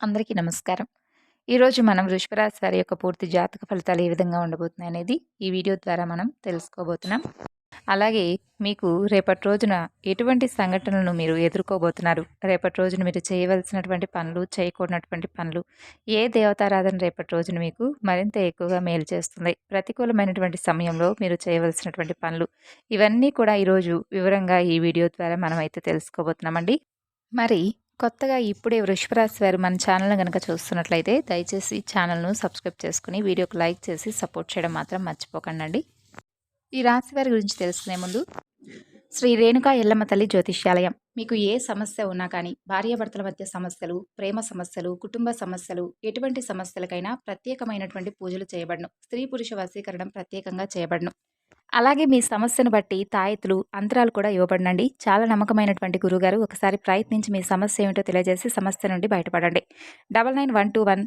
అందరికీ నమస్కారం. ఈరోజు మనం వృషభరాశి వారి యొక్క పూర్తి జాతక ఫలితాలు ఏ విధంగా ఉండబోతున్నాయి అనేది ఈ వీడియో ద్వారా మనం తెలుసుకోబోతున్నాం. అలాగే మీకు రేపటి రోజున ఎటువంటి సంఘటనలను మీరు ఎదుర్కోబోతున్నారు? రేపటి రోజున మీరు చేయవలసినటువంటి పనులు చేయకూడనటువంటి పనులు ఏ దేవతారాధన రేపటి రోజున మీకు మరింత ఎక్కువగా మేలు చేస్తుంది? ప్రతికూలమైనటువంటి సమయంలో మీరు చేయవలసినటువంటి పనులు ఇవన్నీ కూడా ఈరోజు వివరంగా ఈ వీడియో ద్వారా మనం అయితే తెలుసుకోబోతున్నామండి. మరి కొత్తగా ఇప్పుడే వృషభరాశి వారు మన ఛానల్ కనుక చూస్తున్నట్లయితే దయచేసి ఛానల్ను సబ్స్క్రైబ్ చేసుకుని వీడియోకి లైక్ చేసి సపోర్ట్ చేయడం మాత్రం మర్చిపోకండి ఈ రాశి వారి గురించి తెలుసుకునే ముందు శ్రీ రేణుకా ఎల్లమ్మ తల్లి జ్యోతిష్యాలయం. మీకు ఏ సమస్య ఉన్నా కానీ భార్యాభర్తల మధ్య సమస్యలు ప్రేమ సమస్యలు కుటుంబ సమస్యలు ఎటువంటి సమస్యలకైనా ప్రత్యేకమైనటువంటి పూజలు చేయబడను. స్త్రీ పురుష వశీకరణం ప్రత్యేకంగా చేయబడను. అలాగే మీ సమస్యను బట్టి తాయెత్తులు అంతరాలు కూడా ఇవ్వబడినండి. చాలా నమ్మకమైనటువంటి గురుగారు ఒకసారి ప్రయత్నించి మీ సమస్య ఏమిటో తెలియజేసి సమస్య నుండి బయటపడండి. Double nine one two one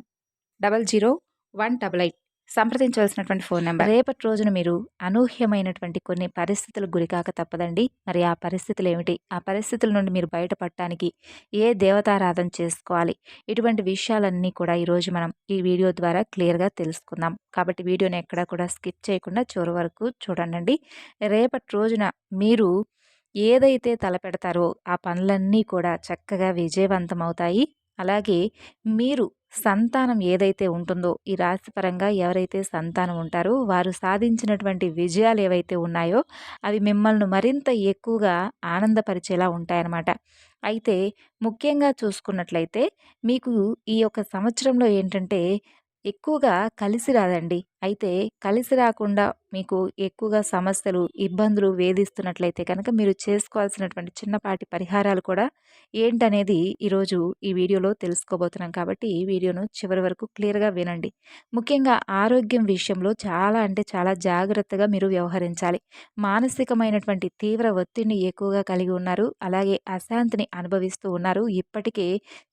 double zero one double eight. సంప్రదించవలసినటువంటి phone number. రేపటి రోజున మీరు అనూహ్యమైనటువంటి కొన్ని పరిస్థితులకు గురికాక తప్పదండి. మరి ఆ పరిస్థితులు ఏమిటి? ఆ పరిస్థితుల నుండి మీరు బయటపడటానికి ఏ దేవతారాధన చేసుకోవాలి? ఇటువంటి విషయాలన్నీ కూడా ఈరోజు మనం ఈ వీడియో ద్వారా క్లియర్గా తెలుసుకుందాం. కాబట్టి వీడియోని ఎక్కడా కూడా స్కిప్ చేయకుండా చివరి వరకు చూడండి రేపటి రోజున మీరు ఏదైతే తలపెడతారో ఆ పనులన్నీ కూడా చక్కగా విజయవంతం అవుతాయి అలాగే మీరు సంతానం ఏదైతే ఉంటుందో ఈ రాశిపరంగా ఎవరైతే సంతానం ఉంటారో వారు సాధించినటువంటి విజయాలు ఏవైతే ఉన్నాయో అవి మిమ్మల్ని మరింత ఎక్కువగా ఆనందపరిచేలా ఉంటాయన్నమాట. అయితే ముఖ్యంగా చూసుకున్నట్లయితే మీకు ఈ యొక్క సంవత్సరంలో ఏంటంటే ఎక్కువగా కలిసి రాదండి. అయితే కలిసి రాకుండా మీకు ఎక్కువగా సమస్యలు ఇబ్బందులు వేధిస్తున్నట్లయితే కనుక మీరు చేసుకోవాల్సినటువంటి చిన్నపాటి పరిహారాలు కూడా ఏంటనేది ఈరోజు ఈ వీడియోలో తెలుసుకోబోతున్నాం కాబట్టి ఈ వీడియోను చివరి వరకు క్లియర్గా వినండి. ముఖ్యంగా ఆరోగ్యం విషయంలో చాలా అంటే చాలా జాగ్రత్తగా మీరు వ్యవహరించాలి. మానసికమైనటువంటి తీవ్ర ఒత్తిడిని ఎక్కువగా కలిగి ఉన్నారు. అలాగే అశాంతిని అనుభవిస్తూ ఉన్నారు. ఇప్పటికే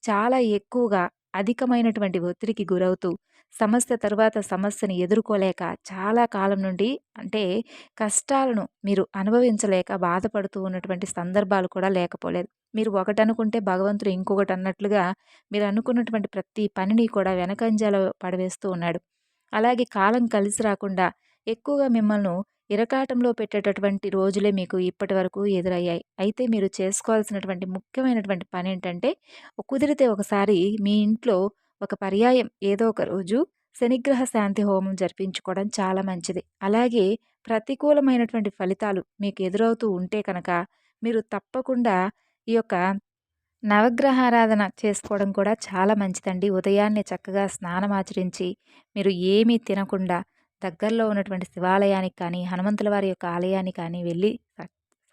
చాలా ఎక్కువగా అధికమైనటువంటి ఒత్తిడికి గురవుతూ సమస్య తరువాత సమస్యని ఎదుర్కోలేక చాలా కాలం నుండి అంటే కష్టాలను మీరు అనుభవించలేక బాధపడుతూ ఉన్నటువంటి సందర్భాలు కూడా లేకపోలేదు. మీరు ఒకటి అనుకుంటే భగవంతుడు ఇంకొకటి అన్నట్లుగా మీరు అనుకున్నటువంటి ప్రతి పనిని కూడా వెనకంజలో పడవేస్తూ ఉన్నాడు. అలాగే కాలం కలిసి రాకుండా ఎక్కువగా మిమ్మల్ని ఇరకాటంలో పెట్టేటటువంటి రోజులే మీకు ఇప్పటి వరకు ఎదురయ్యాయి. అయితే మీరు చేసుకోవాల్సినటువంటి ముఖ్యమైనటువంటి పని ఏంటంటే కుదిరితే ఒకసారి మీ ఇంట్లో ఒక పర్యాయం ఏదో ఒక రోజు శనిగ్రహ శాంతి హోమం జరిపించుకోవడం చాలా మంచిది. అలాగే ప్రతికూలమైనటువంటి ఫలితాలు మీకు ఎదురవుతూ ఉంటే కనుక మీరు తప్పకుండా ఈ యొక్క నవగ్రహారాధన చేసుకోవడం కూడా చాలా మంచిదండి. ఉదయాన్నే చక్కగా స్నానం ఆచరించి మీరు ఏమీ తినకుండా దగ్గరలో ఉన్నటువంటి శివాలయానికి కానీ హనుమంతుల వారి యొక్క ఆలయాన్ని కానీ వెళ్ళి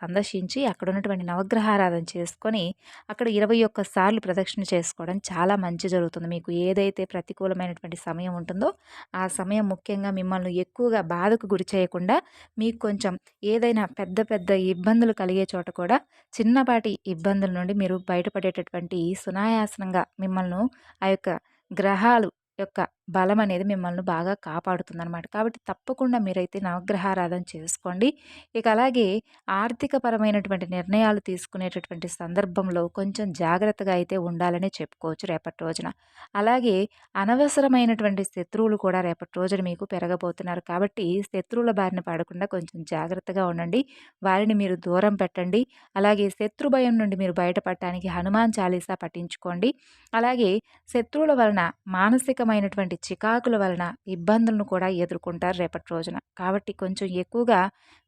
సందర్శించి అక్కడ ఉన్నటువంటి నవగ్రహారాధన చేసుకొని అక్కడ ఇరవై ఒక్క సార్లు ప్రదక్షిణ చేసుకోవడం చాలా మంచి జరుగుతుంది. మీకు ఏదైతే ప్రతికూలమైనటువంటి సమయం ఉంటుందో ఆ సమయం ముఖ్యంగా మిమ్మల్ని ఎక్కువగా బాధకు గురి చేయకుండా మీకు కొంచెం ఏదైనా పెద్ద పెద్ద ఇబ్బందులు కలిగే చోట కూడా చిన్నపాటి ఇబ్బందుల నుండి మీరు బయటపడేటటువంటి సునాయాసనంగా మిమ్మల్ని ఆ యొక్క గ్రహాలు యొక్క బలం అనేది మిమ్మల్ని బాగా కాపాడుతుంది అనమాట కాబట్టి తప్పకుండా మీరైతే నవగ్రహారాధన చేసుకోండి. ఇక అలాగే ఆర్థిక పరమైనటువంటి నిర్ణయాలు తీసుకునేటటువంటి సందర్భంలో కొంచెం జాగ్రత్తగా అయితే ఉండాలని చెప్పుకోవచ్చు రేపటి రోజున. అలాగే అనవసరమైనటువంటి శత్రువులు కూడా రేపటి రోజున మీకు పెరగబోతున్నారు. కాబట్టి శత్రువుల బారిన పడకుండా కొంచెం జాగ్రత్తగా ఉండండి. వారిని మీరు దూరం పెట్టండి. అలాగే శత్రు భయం నుండి మీరు బయటపడటానికి హనుమాన్ చాలీసా పఠించుకోండి. అలాగే శత్రువుల వలన మానసికమైనటువంటి ఇలాంటి చికాకుల వలన ఇబ్బందులను కూడా ఎదుర్కొంటారు రేపటి రోజున. కాబట్టి కొంచెం ఎక్కువగా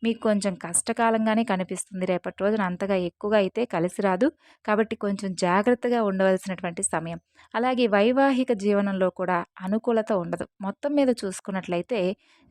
మీకు కొంచెం కష్టకాలంగానే కనిపిస్తుంది రేపటి రోజున. అంతగా ఎక్కువగా అయితే కలిసి రాదు. కాబట్టి కొంచెం జాగ్రత్తగా ఉండవలసినటువంటి సమయం. అలాగే వైవాహిక జీవనంలో కూడా అనుకూలత ఉండదు. మొత్తం మీద చూసుకున్నట్లయితే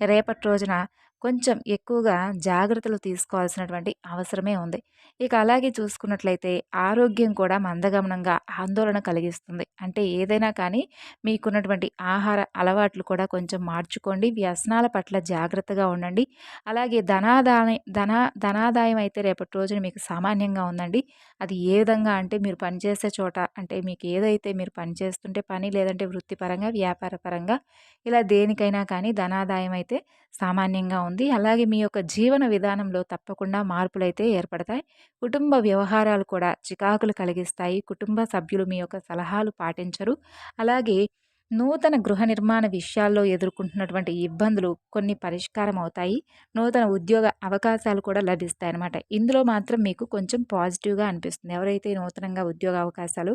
రేపటి రోజున కొంచెం ఎక్కువగా జాగ్రత్తలు తీసుకోవాల్సినటువంటి అవసరమే ఉంది. ఇక అలాగే చూసుకున్నట్లయితే ఆరోగ్యం కూడా మందగమనంగా ఆందోళన కలిగిస్తుంది. అంటే ఏదైనా కానీ మీకున్నటువంటి ఆహార అలవాట్లు కూడా కొంచెం మార్చుకోండి. వ్యసనాల పట్ల జాగ్రత్తగా ఉండండి. అలాగే ధనాదాయ ధన ధనాదాయం అయితే రేపటి రోజున మీకు సామాన్యంగా ఉందండి. అది ఏ విధంగా అంటే మీరు పనిచేసే చోట అంటే మీకు ఏదైతే మీరు పనిచేస్తుంటే పని లేదంటే వృత్తిపరంగా వ్యాపార పరంగా ఇలా దేనికైనా కానీ ధనాదాయం అయితే సామాన్యంగా ఉంది. అలాగే మీ యొక్క జీవన విధానంలో తప్పకుండా మార్పులైతే ఏర్పడతాయి. కుటుంబ వ్యవహారాలు కూడా చికాకులు కలిగిస్తాయి. కుటుంబ సభ్యులు మీ యొక్క సలహాలు పాటించరు. అలాగే నూతన గృహ నిర్మాణ విషయాల్లో ఎదుర్కొంటున్నటువంటి ఇబ్బందులు కొన్ని పరిష్కారం అవుతాయి. నూతన ఉద్యోగ అవకాశాలు కూడా లభిస్తాయి అన్నమాట. ఇందులో మాత్రం మీకు కొంచెం పాజిటివ్గా అనిపిస్తుంది. ఎవరైతే నూతనంగా ఉద్యోగ అవకాశాలు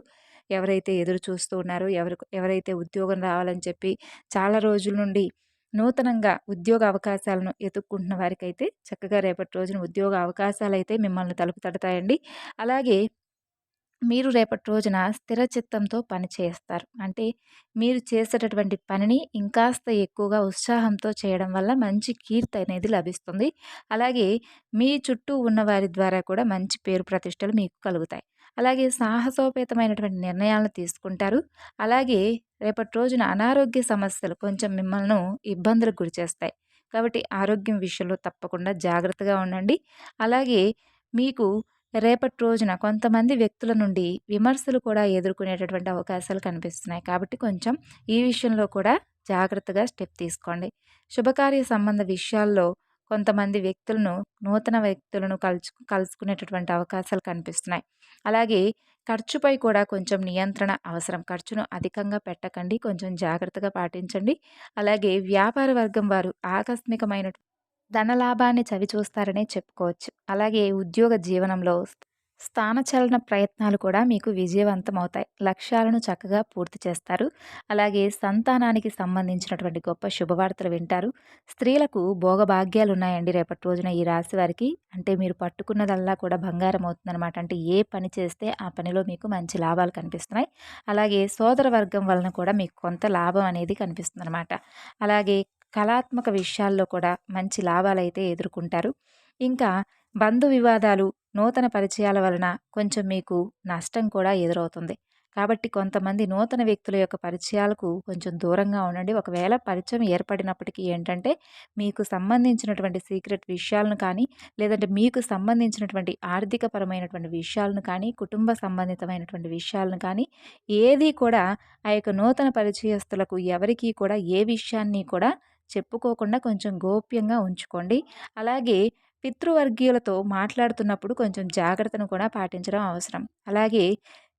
ఎవరైతే ఎదురు చూస్తూ ఉన్నారో ఎవరు ఎవరైతే ఉద్యోగం రావాలని చెప్పి చాలా రోజుల నుండి నూతనంగా ఉద్యోగ అవకాశాలను ఎదుర్కొంటున్న వారికైతే చక్కగా రేపటి రోజున ఉద్యోగ అవకాశాలు అయితే మిమ్మల్ని తలుపు తడతాయండి. అలాగే మీరు రేపటి రోజున స్థిర చిత్తంతో పని చేస్తారు. అంటే మీరు చేసేటటువంటి పనిని ఇంకాస్త ఎక్కువగా ఉత్సాహంతో చేయడం వల్ల మంచి కీర్తి అనేది లభిస్తుంది. అలాగే మీ చుట్టూ ఉన్న వారి ద్వారా కూడా మంచి పేరు ప్రతిష్టలు మీకు కలుగుతాయి. అలాగే సాహసోపేతమైనటువంటి నిర్ణయాలను తీసుకుంటారు. అలాగే రేపటి రోజున అనారోగ్య సమస్యలు కొంచెం మిమ్మల్ని ఇబ్బందులకు గురి చేస్తాయి. కాబట్టి ఆరోగ్యం విషయంలో తప్పకుండా జాగ్రత్తగా ఉండండి. అలాగే మీకు రేపటి రోజున కొంతమంది వ్యక్తుల నుండి విమర్శలు కూడా ఎదుర్కొనేటటువంటి అవకాశాలు కనిపిస్తున్నాయి. కాబట్టి కొంచెం ఈ విషయంలో కూడా జాగ్రత్తగా స్టెప్ తీసుకోండి. శుభకార్య సంబంధ విషయాల్లో కొంతమంది వ్యక్తులను నూతన వ్యక్తులను కలుచు కలుసుకునేటటువంటి అవకాశాలు కనిపిస్తున్నాయి. అలాగే ఖర్చుపై కూడా కొంచెం నియంత్రణ అవసరం. ఖర్చును అధికంగా పెట్టకండి కొంచెం జాగ్రత్తగా పాటించండి. అలాగే వ్యాపార వర్గం వారు ఆకస్మికమైన ధనలాభాన్ని చవిచూస్తారనే చెప్పుకోవచ్చు. అలాగే ఉద్యోగ జీవనంలో స్థానచలన ప్రయత్నాలు కూడా మీకు విజయవంతం అవుతాయి లక్ష్యాలను చక్కగా పూర్తి చేస్తారు. అలాగే సంతానానికి సంబంధించినటువంటి గొప్ప శుభవార్తలు వింటారు. స్త్రీలకు భోగభాగ్యాలు ఉన్నాయండి రేపటి రోజున ఈ రాశి వారికి. అంటే మీరు పట్టుకున్నదల్లా కూడా బంగారం అవుతుందన్నమాట అంటే ఏ పని చేస్తే ఆ పనిలో మీకు మంచి లాభాలు కనిపిస్తున్నాయి. అలాగే సోదర వర్గం వలన కూడా మీకు కొంత లాభం అనేది కనిపిస్తుంది అనమాట అలాగే కళాత్మక విషయాల్లో కూడా మంచి లాభాలైతే ఎదుర్కొంటారు. ఇంకా బంధు వివాదాలు నూతన పరిచయాల వలన కొంచెం మీకు నష్టం కూడా ఎదురవుతుంది. కాబట్టి కొంతమంది నూతన వ్యక్తుల యొక్క పరిచయాలకు కొంచెం దూరంగా ఉండండి. ఒకవేళ పరిచయం ఏర్పడినప్పటికీ ఏంటంటే మీకు సంబంధించినటువంటి సీక్రెట్ విషయాలను కానీ లేదంటే మీకు సంబంధించినటువంటి ఆర్థికపరమైనటువంటి విషయాలను కానీ కుటుంబ సంబంధితమైనటువంటి విషయాలను కానీ ఏది కూడా ఆ యొక్క నూతన పరిచయస్తులకు ఎవరికీ కూడా ఏ విషయాన్ని కూడా చెప్పుకోకుండా కొంచెం గోప్యంగా ఉంచుకోండి. అలాగే పితృవర్గీయులతో మాట్లాడుతున్నప్పుడు కొంచెం జాగ్రత్తను కూడా పాటించడం అవసరం. అలాగే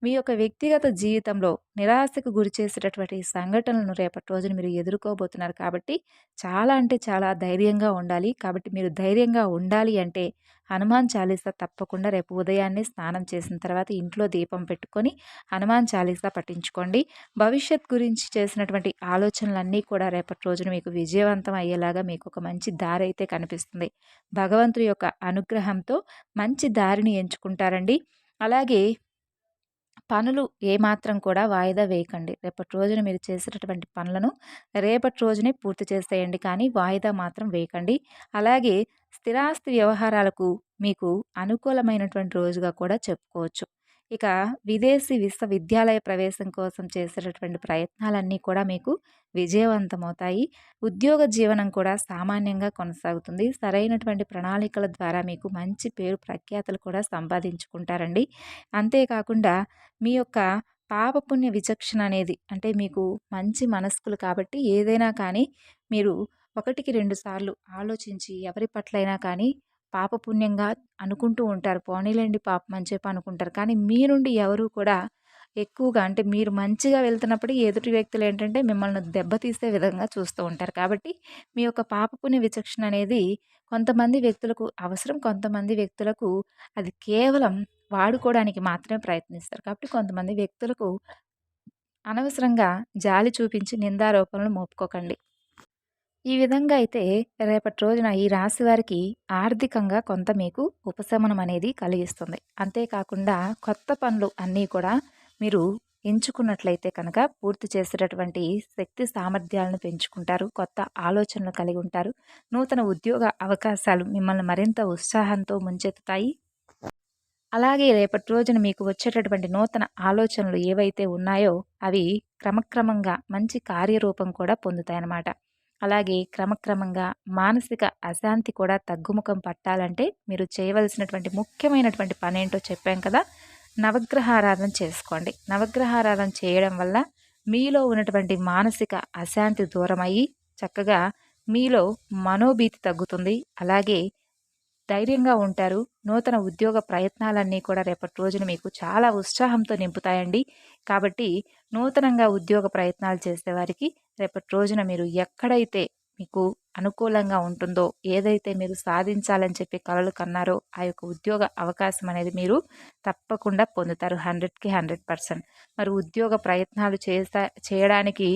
మీ యొక్క వ్యక్తిగత జీవితంలో నిరాశకు గురి చేసేటటువంటి సంఘటనలను రేపటి రోజున మీరు ఎదుర్కోబోతున్నారు కాబట్టి చాలా అంటే చాలా ధైర్యంగా ఉండాలి. కాబట్టి మీరు ధైర్యంగా ఉండాలి అంటే హనుమాన్ చాలీసా తప్పకుండా రేపు ఉదయాన్నే స్నానం చేసిన తర్వాత ఇంట్లో దీపం పెట్టుకొని హనుమాన్ చాలీసా పట్టించుకోండి భవిష్యత్ గురించి చేసినటువంటి ఆలోచనలన్నీ కూడా రేపటి రోజున మీకు విజయవంతం అయ్యేలాగా మీకు ఒక మంచి దారి అయితే కనిపిస్తుంది. భగవంతుడి యొక్క అనుగ్రహంతో మంచి దారిని ఎంచుకుంటారండి. అలాగే పనులు ఏమాత్రం కూడా వాయిదా వేయకండి. రేపటి రోజున మీరు చేసేటటువంటి పనులను రేపటి రోజునే పూర్తి చేసేయండి. కానీ వాయిదా మాత్రం వేయకండి. అలాగే స్థిరాస్తి వ్యవహారాలకు మీకు అనుకూలమైనటువంటి రోజుగా కూడా చెప్పుకోవచ్చు. ఇక విదేశీ విశ్వవిద్యాలయ ప్రవేశం కోసం చేసేటటువంటి ప్రయత్నాలన్నీ కూడా మీకు విజయవంతమవుతాయి. ఉద్యోగ జీవనం కూడా సామాన్యంగా కొనసాగుతుంది. సరైనటువంటి ప్రణాళికల ద్వారా మీకు మంచి పేరు ప్రఖ్యాతలు కూడా సంపాదించుకుంటారండి. అంతేకాకుండా మీ యొక్క పాపపుణ్య విచక్షణ అనేది అంటే మీకు మంచి మనస్కులు కాబట్టి ఏదైనా కానీ మీరు ఒకటికి రెండు సార్లు ఆలోచించి ఎవరి పట్లైనా కానీ పాప పుణ్యంగా అనుకుంటూ ఉంటారు. పోనీలేండి పాపం అని చెప్పి అనుకుంటారు. కానీ మీ నుండి ఎవరు కూడా ఎక్కువగా అంటే మీరు మంచిగా వెళ్తున్నప్పుడు ఎదుటి వ్యక్తులు ఏంటంటే మిమ్మల్ని దెబ్బతీసే విధంగా చూస్తూ ఉంటారు. కాబట్టి మీ యొక్క పాపపుణ్య విచక్షణ అనేది కొంతమంది వ్యక్తులకు అవసరం. కొంతమంది వ్యక్తులకు అది కేవలం వాడుకోవడానికి మాత్రమే ప్రయత్నిస్తారు. కాబట్టి కొంతమంది వ్యక్తులకు అనవసరంగా జాలి చూపించి నిందారోపణలు మోపుకోకండి. ఈ విధంగా అయితే రేపటి రోజున ఈ రాశి వారికి ఆర్థికంగా కొంత మీకు ఉపశమనం అనేది కలిగిస్తుంది. అంతేకాకుండా కొత్త పనులు అన్నీ కూడా మీరు ఎంచుకున్నట్లయితే కనుక పూర్తి చేసేటటువంటి శక్తి సామర్థ్యాలను పెంచుకుంటారు. కొత్త ఆలోచనలు కలిగి ఉంటారు. నూతన ఉద్యోగ అవకాశాలు మిమ్మల్ని మరింత ఉత్సాహంతో ముంచెత్తుతాయి. అలాగే రేపటి రోజున మీకు వచ్చేటటువంటి నూతన ఆలోచనలు ఏవైతే ఉన్నాయో అవి క్రమక్రమంగా మంచి కార్యరూపం కూడా పొందుతాయన్నమాట. అలాగే క్రమక్రమంగా మానసిక అశాంతి కూడా తగ్గుముఖం పట్టాలంటే మీరు చేయవలసినటువంటి ముఖ్యమైనటువంటి పని ఏంటో చెప్పాం కదా నవగ్రహారాధన చేసుకోండి. నవగ్రహారాధన చేయడం వల్ల మీలో ఉన్నటువంటి మానసిక అశాంతి దూరమయ్యి చక్కగా మీలో మనోభీతి తగ్గుతుంది. అలాగే ధైర్యంగా ఉంటారు. నూతన ఉద్యోగ ప్రయత్నాలన్నీ కూడా రేపటి రోజున మీకు చాలా ఉత్సాహంతో నింపుతాయండి. కాబట్టి నూతనంగా ఉద్యోగ ప్రయత్నాలు చేసేవారికి రేపటి రోజున మీరు ఎక్కడైతే మీకు అనుకూలంగా ఉంటుందో ఏదైతే మీరు సాధించాలని చెప్పి కలలు కన్నారో ఆ యొక్క ఉద్యోగ అవకాశం అనేది మీరు తప్పకుండా పొందుతారు. హండ్రెడ్కి హండ్రెడ్ పర్సెంట్. మరి ఉద్యోగ ప్రయత్నాలు చేస్తా చేయడానికి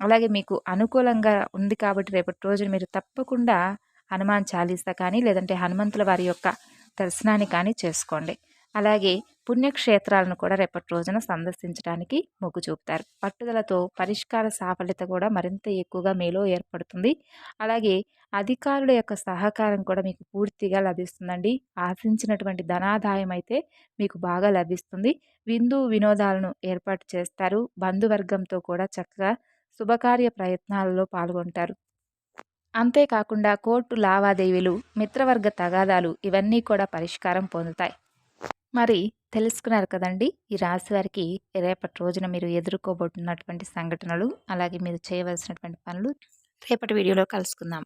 అలాగే మీకు అనుకూలంగా ఉంది కాబట్టి రేపటి రోజున మీరు తప్పకుండా హనుమాన్ చాలీసా కానీ లేదంటే హనుమంతుల వారి యొక్క దర్శనాన్ని కానీ చేసుకోండి. అలాగే పుణ్యక్షేత్రాలను కూడా రేపటి రోజున సందర్శించడానికి మొగ్గు చూపుతారు. పట్టుదలతో పరిష్కార సాఫల్యత కూడా మరింత ఎక్కువగా మీలో ఏర్పడుతుంది. అలాగే అధికారుల యొక్క సహకారం కూడా మీకు పూర్తిగా లభిస్తుందండి. ఆశించినటువంటి ధనాదాయం అయితే మీకు బాగా లభిస్తుంది. విందు వినోదాలను ఏర్పాటు చేస్తారు. బంధువర్గంతో కూడా చక్కగా శుభకార్య ప్రయత్నాలలో పాల్గొంటారు. అంతేకాకుండా కోర్టు లావాదేవీలు మిత్రవర్గ తగాదాలు ఇవన్నీ కూడా పరిష్కారం పొందుతాయి. మరి తెలుసుకున్నారు కదండి ఈ రాశి వారికి రేపటి రోజున మీరు ఎదుర్కోబోతున్నటువంటి సంఘటనలు అలాగే మీరు చేయవలసినటువంటి పనులు రేపటి వీడియోలో కలుసుకుందాం.